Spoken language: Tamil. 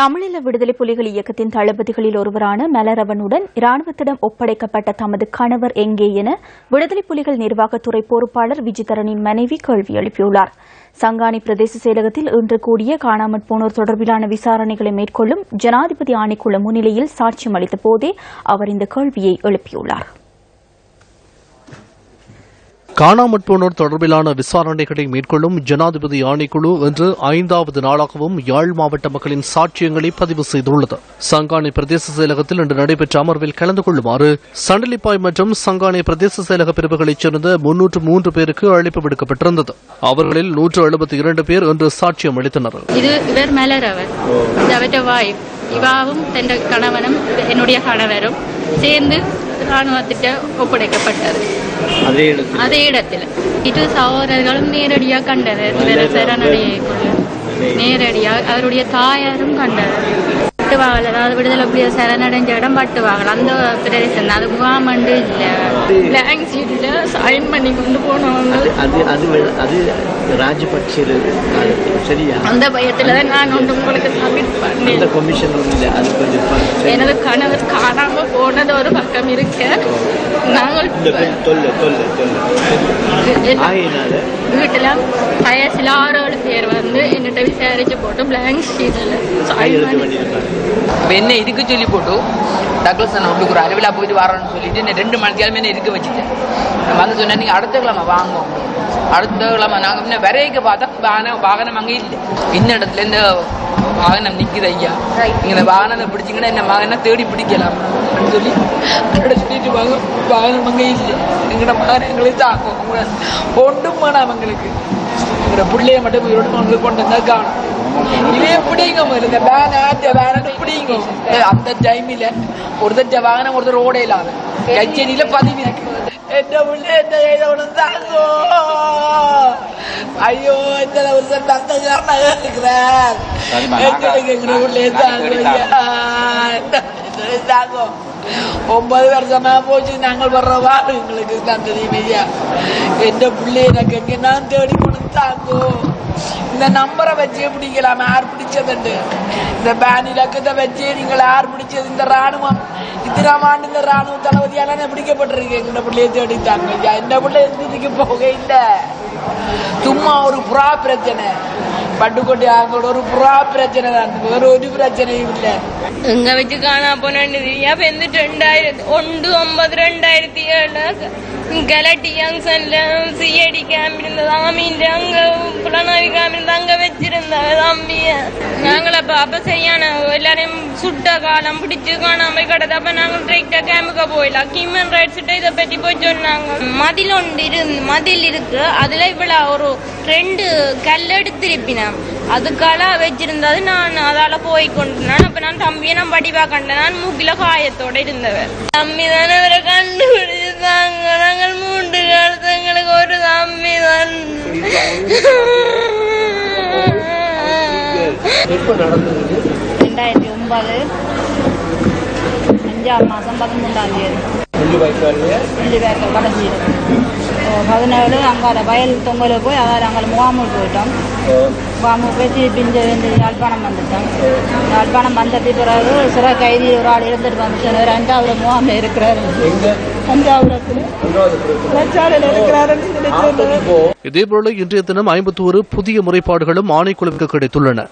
தமிழீழ விடுதலை புலிகள் இயக்கத்தின் தளபதிகளில் ஒருவரான மலரவனுடன் இராணுவத்திடம் ஒப்படைக்கப்பட்ட தமது கணவர் எங்கே என விடுதலை புலிகள் நிர்வாகத்துறை பொறுப்பாளர் விஜிதரனின் மனைவி கேள்வி எழுப்பியுள்ளார். சங்கானி பிரதேச செயலகத்தில் இன்று கூடிய காணாமற் போனோர் தொடர்பிலான விசாரணைகளை மேற்கொள்ளும் ஜனாதிபதி ஆணைக்குழு முன்னிலையில் சாட்சியம் அளித்த போதே அவர் இந்த கேள்வியை எழுப்பியுள்ளார். காணாமற் போனோர் தொடர்பிலான விசாரணைகளை மேற்கொள்ளும் ஜனாதிபதி ஆணைக்குழு இன்று ஐந்தாவது நாளாகவும் யாழ் மாவட்ட மக்களின் சாட்சியங்களை பதிவு செய்துள்ளது. சங்கானை பிரதேச செயலகத்தில் இன்று நடைபெற்ற அமர்வில் கலந்து கொள்ளுமாறு சண்டலிப்பாய் மற்றும் சங்கானை பிரதேச செயலக பிரிவுகளைச் சேர்ந்த முன்னூற்று மூன்று பேருக்கு அழைப்பு விடுக்கப்பட்டிருந்தது. அவர்களில் நூற்று எழுபத்தி இரண்டு பேர் இன்று சாட்சியம் அளித்தனர். இது இவர் இவாவும் கணவனும் என்னுடைய கணவரும் சேர்ந்து ராணுவத்திட்ட ஒப்படைக்கப்பட்டது. அதே இடத்தில். அதே இடத்துல. இரு சகோதரர்களும் நேரடியாக கண்டனர். சரணடைய நேரடியாக அவருடைய தாயாரும் கண்டனர். பட்டுவாங்கல் அதாவது விடுதலை புலிய சரணடைஞ்ச இடம் பட்டுவாங்கல். அந்த பிரதேசம். அது முகாமண்டு இல்லை. பிளாங்க் சீட்டில் சைன் பண்ணி கொண்டு போனவங்க. அது அது அது காலத்தில். சரியா? அந்த பயத்துல தான் நான் ஒன்று உங்களுக்கு சப்மிட் பண்ணேன். அந்த கமிஷன் இல்லை. அது கொஞ்சம். எனது கணவர் காணாம போனது ஒரு பக்கம் இருக்க. நாங்கள் வீட்டுல வயசுல ஆறு ஏழு பேர் வந்து என்னிட்ட விசாரிச்சு போட்டு பிளாங்க் பண்ணியிருக்காங்க அப்ப என்ன இதுக்கு சொல்லி போட்டு? டக்ளஸ் நான் உங்களுக்கு ஒரு அறிவிழா போயிட்டு வரேன்னு சொல்லிட்டு என்ன ரெண்டு மணி தேவை என்ன இருக்க வச்சுட்டேன் நான் வந்து சொன்னேன் நீங்க அடுத்த கிழமை வாங்க. அடுத்த கிழமை நாங்க முன்ன விரைக்க பார்த்தா வாகனம் வாகனம் அங்கே இல்லை. இன்ன இடத்துல இந்த வாகனம் நிக்குது ஐயா. நீங்க இந்த வாகனத்தை பிடிச்சிங்கன்னா என்ன வாகனம் தேடி பிடிக்கலாம். அப்படின்னு சொல்லி அதோட சொல்லிட்டு வாங்க. வாகனம் அங்கே இல்லை. எங்கட மகன் எங்களுக்கு தாக்கும். உங்களை ஒன்றும் வேணாம் எங்களுக்கு. எங்களோட பிள்ளைய மட்டும் உயிரோடு கொண்டு கொண்டு வந்தா காணும். இதே பிடிங்க முதல்ல இந்த வேன் ஆட்ட வேனு பிடிங்க அந்த டைமில் ஒருத்தர் வாகனம் ஒருத்தர் ஓட இல்லாம கச்சேரியில பதிவு இருக்கு என்ன பிள்ளை என்ன எழுத தாங்கோ. ஐயோ இந்த வருஷம் தந்தகாரனாக இருக்கிறார் எங்களுக்கு எங்க பிள்ளைய தாங்கோ. தாங்கோ ஒன்பது வருஷமா போச்சு நாங்கள் வர்றவா எங்களுக்கு தந்தது இல்லையா எந்த பிள்ளை எனக்கு எங்க நான் தேடி கொண்டு தாங்கோ. இந்த நம்பரை வச்சே பிடிக்கலாம் யார் பிடிச்சதுண்டு இந்த பேன் இலக்கத்தை வச்சே நீங்கள் யார் பிடிச்சது? இந்த ராணுவம் இத்தனாம் ஆண்டு இந்த ராணுவ தளபதியால பிடிக்கப்பட்டிருக்கு? எங்க பிள்ளைய தேடித்தாங்க ஐயா. இந்த பிள்ளை எந்ததுக்கு போக இல்லை. சும்மா ஒரு புறா பிரச்சனை பட்டுக்கோட்டை ஆங்களோட ஒரு புறா பிரச்சனை தான் வேற ஒரு பிரச்சனையும் இல்லை എങ്ക വെച്ച് കാണാൻ പോണത് ഞാൻ എന്നിട്ട് രണ്ടായിരത്തി ഒന്ന് ഒമ്പത് രണ്ടായിരത്തി ഏഴ് ഗലട്ടി ജംഗ്ഷനില് സി ഐ ഡി ക്യാമ്പിരുന്നത് ആമീന്റെ അങ്ക പുളനാവി ക്യാമ്പിരുന്നത് അങ്ക വെച്ചിരുന്നത് അമ്മിയ ഞങ്ങളപ്പ അപ്പൊ ശരിയാണ് എല്ലാരെയും சுட்ட காலம் பிடிச்சு காணாம போய் கிடது அப்ப நாங்க டிரெக்டா கேம்புக்கு போயிடலாம் ஹியூமன் ரைட்ஸ் இதை பத்தி போய் சொன்னாங்க மதில் ஒன்று இருந்து மதில் இருக்கு அதுல இவ்வளவு ஒரு ரெண்டு கல் எடுத்திருப்பினேன் அதுக்கால வச்சிருந்தது நான் அதால போய் கொண்டு அப்ப நான் தம்பியை நான் படிவா கண்டேன். நான் மூக்கில காயத்தோட இருந்தவர் தம்பி தானே அவரை கண்டுபிடிச்சிருந்தாங்க நாங்கள் மூன்று காலத்து எங்களுக்கு ஒரு தம்பி தான். ரெண்டாயிரத்தி ஒன்பது. அஞ்சாம் மாதம் பதிமூன்றாம் தேதி. ரெண்டு பேருக்கு கடைசி பதினேழு அங்கால வயல் தொங்கல போய் அதால் அங்கே முகாமுக்கு போயிட்டோம். முகாமுக்கு போய் திருப்பி இந்த யாழ்ப்பாணம் வந்துட்டோம். யாழ்ப்பாணம் வந்தது பிறகு சிற கைதி ஒரு ஆள் இருந்துட்டு வந்துட்டு ஒரு அஞ்சாவது முகாமில் இருக்கிறாரு. இதேபோல இன்றைய தினம் ஐம்பத்தி ஒரு புதிய முறைப்பாடுகளும் ஆணைக்குழுவிற்கு கிடைத்துள்ளன.